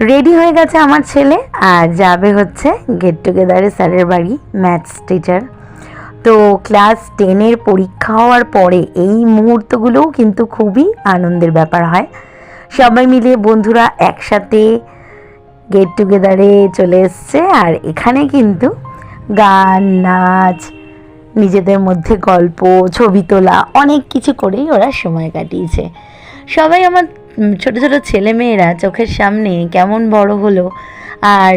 Ready হয়ে গেছে আমার ছেলে, আর যাবে হচ্ছে গেট টুগেদারে স্যারের বাড়ি ম্যাথস টিচার তো ক্লাস টেনের পরীক্ষা হওয়ার পরে এই মুহূর্তগুলোও কিন্তু খুবই আনন্দের ব্যাপার হয়। সবাই মিলে বন্ধুরা একসাথে গেট টুগেদারে চলে এসছে, আর এখানে কিন্তু গান, নাচ, নিজেদের মধ্যে গল্প, ছবি তোলা, অনেক কিছু করেই ওরা সময় কাটিয়েছে। সবাই আমার ছোট ছোট ছেলেমেয়েরা চোখের সামনে কেমন বড় হলো আর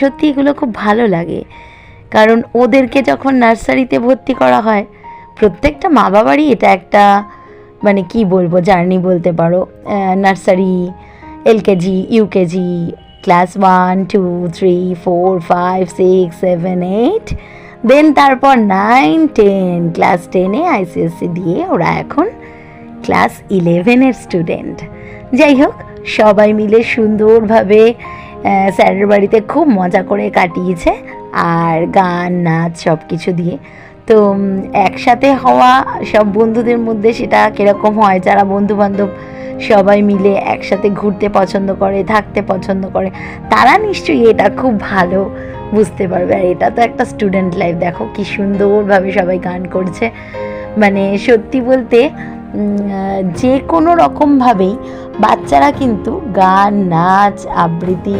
সত্যি এগুলো খুব ভালো লাগে। কারণ ওদেরকে যখন নার্সারিতে ভর্তি করা হয়, প্রত্যেকটা মা বাবারই এটা একটা মানে কি বলব, জার্নি বলতে পারো। Nursery LKG UKG class one, two, three, four, five, six, seven, eight, then তারপর নাইন, টেন, ক্লাস টেনে আইসিএসসি দিয়ে ওরা এখন ক্লাস ইলেভেনের স্টুডেন্ট। যাই হোক, সবাই মিলে সুন্দরভাবে স্যারের বাড়িতে খুব মজা করে কাটিয়েছে আর গান, নাচ সব কিছু দিয়ে। তো একসাথে হওয়া সব বন্ধুদের মধ্যে সেটা কীরকম হয়, যারা বন্ধু বান্ধব সবাই মিলে একসাথে ঘুরতে পছন্দ করে, থাকতে পছন্দ করে, তারা নিশ্চয়ই এটা খুব ভালো বুঝতে পারবে। আর এটা তো একটা স্টুডেন্ট লাইফ, দেখো কি সুন্দরভাবে সবাই গান করছে। মানে সত্যি বলতে যে কোনো রকমভাবেই বাচ্চারা কিন্তু গান, নাচ, আবৃত্তি,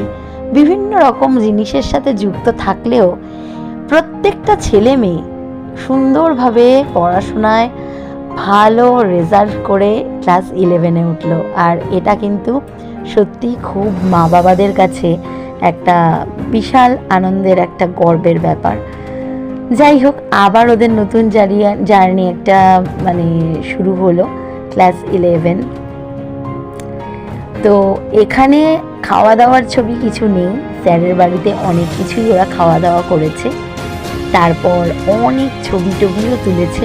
বিভিন্ন রকম জিনিসের সাথে যুক্ত থাকলেও প্রত্যেকটা ছেলে মেয়ে সুন্দরভাবে পড়াশোনায় ভালো রেজাল্ট করে ক্লাস ইলেভেনে উঠল। আর এটা কিন্তু সত্যি খুব মা বাবাদের কাছে একটা বিশাল আনন্দের একটা গর্বের ব্যাপার। যাই হোক আবার ওদের নতুন জারিয়া জার্নি একটা মানে শুরু হলো, ক্লাস ইলেভেন। তো এখানে খাওয়া দাওয়ার ছবি কিছু নেই, স্যারের বাড়িতে অনেক কিছুই ওরা খাওয়া দাওয়া করেছে। তারপর অনেক ছবি টবিও তুলেছে,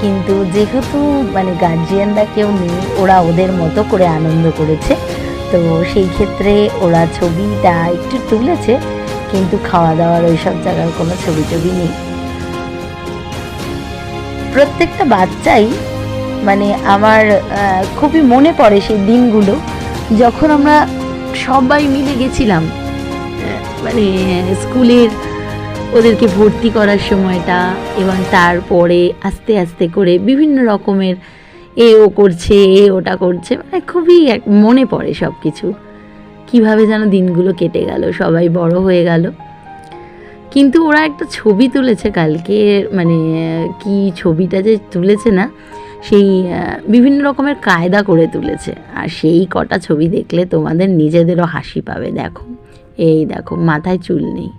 কিন্তু যেহেতু মানে গার্জিয়ানরা কেউ নেই, ওরা ওদের মতো করে আনন্দ করেছে। তো সেই ক্ষেত্রে ওরা ছবিটা একটু তুলেছে, কিন্তু খাওয়া দাওয়ার ওই সব জায়গার কোনো ছবি টবি নেই। প্রত্যেকটা বাচ্চাই মানে আমার খুবই মনে পড়ে সেই দিনগুলো, যখন আমরা সবাই মিলে গেছিলাম মানে স্কুলের ওদেরকে ভর্তি করার সময়টা, এবং তারপরে আস্তে আস্তে করে বিভিন্ন রকমের এ ও করছে, এ ওটা করছে মানে খুবই মনে পড়ে সব কিছু কীভাবে যেন দিনগুলো কেটে গেল, সবাই বড় হয়ে গেল। কিন্তু ওরা একটা ছবি তুলেছে কালকে মানে কি ছবিটা যে তুলেছে না, সেই বিভিন্ন রকমের কায়দা করে তুলেছে। আর সেই কটা ছবি দেখলে তোমাদের নিজেদেরও হাসি পাবে, দেখো। এই দেখো, মাথায় চুল নেই।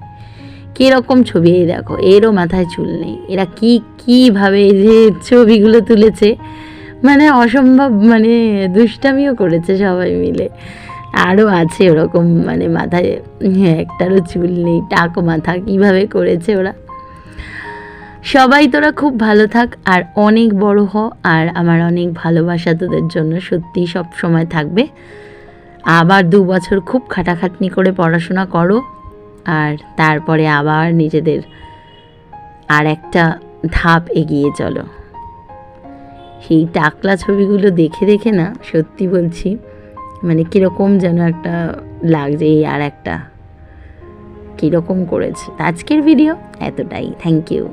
কীরকম ছবি, এই দেখো, এরও মাথায় চুল নেই। এরা কি, কীভাবে যে ছবিগুলো তুলেছে মানে অসম্ভব মানে দুষ্টামিও করেছে সবাই মিলে। আরও আছে ওরকম মানে মাথায় হ্যাঁ, একটারও চুল নেই টাক মাথা কীভাবে করেছে ওরা? সবাই তোরা খুব ভালো থাক আর অনেক বড় হ আর আমার অনেক ভালোবাসা তোদের জন্য সত্যি সব সময় থাকবে। আবার দু বছর খুব খাটাখাটনি করে পড়াশোনা করো আর তারপরে আবার নিজেদের আর একটা ধাপ এগিয়ে চলো। সেই টাকলা ছবিগুলো দেখে দেখে না সত্যি বলছি মানে কীরকম যেন একটা লাগছে এই আর একটা কীরকম করেছে। আজকের ভিডিও এতটাই। Thank you